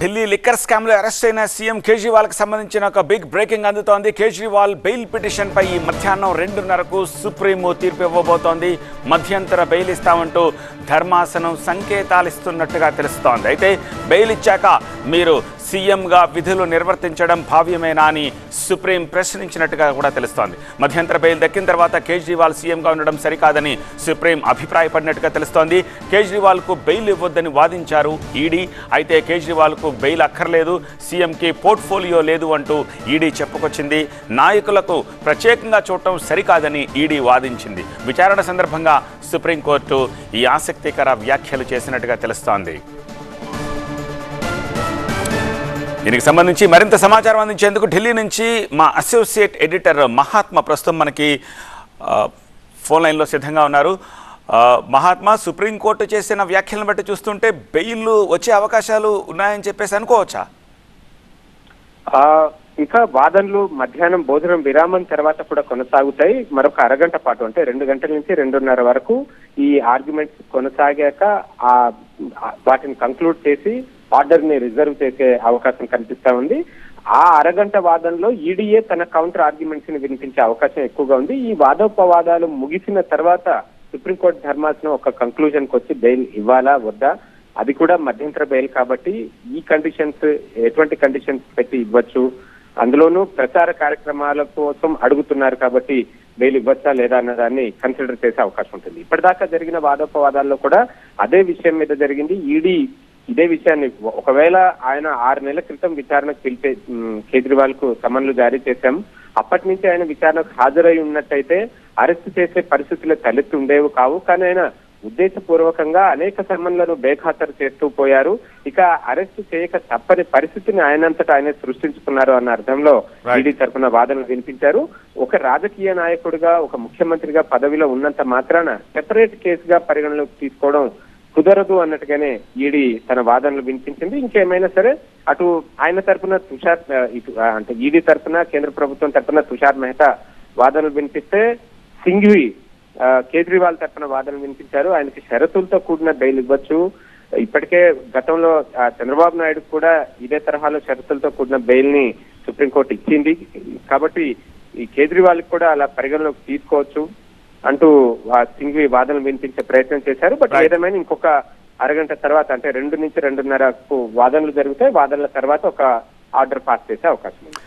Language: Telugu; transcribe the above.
ఢిల్లీ లిక్కర్ స్కామ్లో అరెస్ట్ అయిన సీఎం కేజ్రీవాల్కు సంబంధించిన ఒక బిగ్ బ్రేకింగ్ అందుతోంది. కేజ్రీవాల్ బెయిల్ పిటిషన్ పై ఈ మధ్యాహ్నం రెండున్నరకు సుప్రీము తీర్పు ఇవ్వబోతోంది. మధ్యంతర బెయిల్ ఇస్తామంటూ ధర్మాసనం సంకేతాలు ఇస్తున్నట్టుగా తెలుస్తోంది. అయితే బెయిల్ ఇచ్చాక మీరు సీఎంగా విధులు నిర్వర్తించడం భావ్యమేనా అని సుప్రీం ప్రశ్నించినట్టుగా కూడా తెలుస్తోంది. మధ్యంతర బెయిల్ దక్కిన తర్వాత కేజ్రీవాల్ సీఎంగా ఉండడం సరికాదని సుప్రీం అభిప్రాయపడినట్టుగా తెలుస్తోంది. కేజ్రీవాల్కు బెయిల్ ఇవ్వొద్దని వాదించారు ఈడీ. అయితే కేజ్రీవాల్కు బెయిల్ అక్కర్లేదు. సీఎంకి పోర్ట్ఫోలియో లేదు అంటూ ఈడీ చెప్పుకొచ్చింది. నాయకులకు ప్రత్యేకంగా చూడటం సరికాదని ఈడీ వాదించింది. విచారణ సందర్భంగా సుప్రీంకోర్టు ఈ ఆసక్తికర వ్యాఖ్యలు చేసినట్టుగా తెలుస్తోంది. దీనికి సంబంధించి మరింత సమాచారం అందించేందుకు ఢిల్లీ నుంచి మా అసోసియేట్ ఎడిటర్ మహాత్మా ప్రస్తుతం మనకి ఫోన్ లైన్లో సిద్ధంగా ఉన్నారు. మహాత్మా సుప్రీంకోర్టు చేసిన వ్యాఖ్యలను బట్టి చూస్తుంటే బెయిల్ వచ్చే అవకాశాలు ఉన్నాయని చెప్పేసి అనుకోవచ్చా? ఇక వాదనలు మధ్యాహ్నం భోజనం విరామం తర్వాత కూడా కొనసాగుతాయి. మరొక అరగంట పాటు అంటే రెండు గంటల నుంచి రెండున్నర వరకు ఈ ఆర్గ్యుమెంట్స్ కొనసాగాక ఆ వాటిని కంక్లూడ్ చేసి ఆర్డర్ని రిజర్వ్ చేసే అవకాశం కనిపిస్తా ఉంది. ఆ అరగంట వాదనలో ఈడీఏ తన కౌంటర్ ఆర్గ్యుమెంట్స్ని వినిపించే అవకాశం ఎక్కువగా ఉంది. ఈ వాదోపవాదాలు ముగిసిన తర్వాత సుప్రీంకోర్టు ధర్మాసనం ఒక కంక్లూజన్కి వచ్చి బెయిల్ ఇవ్వాలా వద్దా? అది కూడా మధ్యంతర బెయిల్ కాబట్టి ఈ కండిషన్స్ ఎటువంటి కండిషన్స్ పెట్టి ఇవ్వచ్చు? అందులోనూ ప్రచార కార్యక్రమాల కోసం అడుగుతున్నారు కాబట్టి బెయిల్ ఇవ్వచ్చా లేదా అన్న దాన్ని కన్సిడర్ చేసే అవకాశం ఉంటుంది. ఇప్పటిదాకా జరిగిన వాదోపవాదాల్లో కూడా అదే విషయం మీద జరిగింది. ఈడీ ఇదే విషయాన్ని ఒకవేళ ఆయన ఆరు నెలల క్రితం విచారణకు పిలిపే ఉమ్, కేజ్రీవాల్కు సమన్లు జారీ చేశాం. అప్పటి నుంచి ఆయన విచారణకు హాజరై ఉన్నట్టయితే అరెస్ట్ చేసే పరిస్థితులు తలెత్తి ఉండేవి కావు. కానీ ఆయన ఉద్దేశపూర్వకంగా అనేక సమన్లను బేఖాతరు చేస్తూ పోయారు. ఇక అరెస్ట్ చేయక తప్పని పరిస్థితిని ఆయనంతటా ఆయన సృష్టించుకున్నారు అన్న అర్థంలో. ఈడీ తరఫున వాదనలు వినిపించారు. ఒక రాజకీయ నాయకుడిగా ఒక ముఖ్యమంత్రిగా పదవిలో ఉన్నంత మాత్రాన సెపరేట్ కేసుగా పరిగణలోకి తీసుకోవడం కుదరదు అన్నట్టుగానే ఈడీ తన వాదనలు వినిపించింది. ఇంకేమైనా సరే అటు ఆయన తరపున తుషార్ ఇటు అంటే ఈడీ తరపున కేంద్ర ప్రభుత్వం తరపున తుషార్ మెహతా వాదనలు వినిపిస్తే సింఘ్వి ఆ, కేజ్రీవాల్ తరపున వాదనలు వినిపించారు. ఆయనకి షరతులతో కూడిన బెయిల్ ఇవ్వచ్చు. ఇప్పటికే గతంలో ఆ, చంద్రబాబు నాయుడు కూడా ఇదే తరహాలో షరతులతో కూడిన బెయిల్ని సుప్రీంకోర్టు ఇచ్చింది. కాబట్టి ఈ కేజ్రీవాల్ కూడా అలా పరిగణలోకి తీసుకోవచ్చు. అంటూ ఆ సింఘ్వి వాదనలు వినిపించే ప్రయత్నం చేశారు. బట్. ఏదేమైనా ఇంకొక అరగంట తర్వాత అంటే రెండు నుంచి రెండున్నరకు వాదనలు జరుగుతాయి. వాదనల తర్వాత ఒక ఆర్డర్ పాస్ చేసే అవకాశం ఉంది.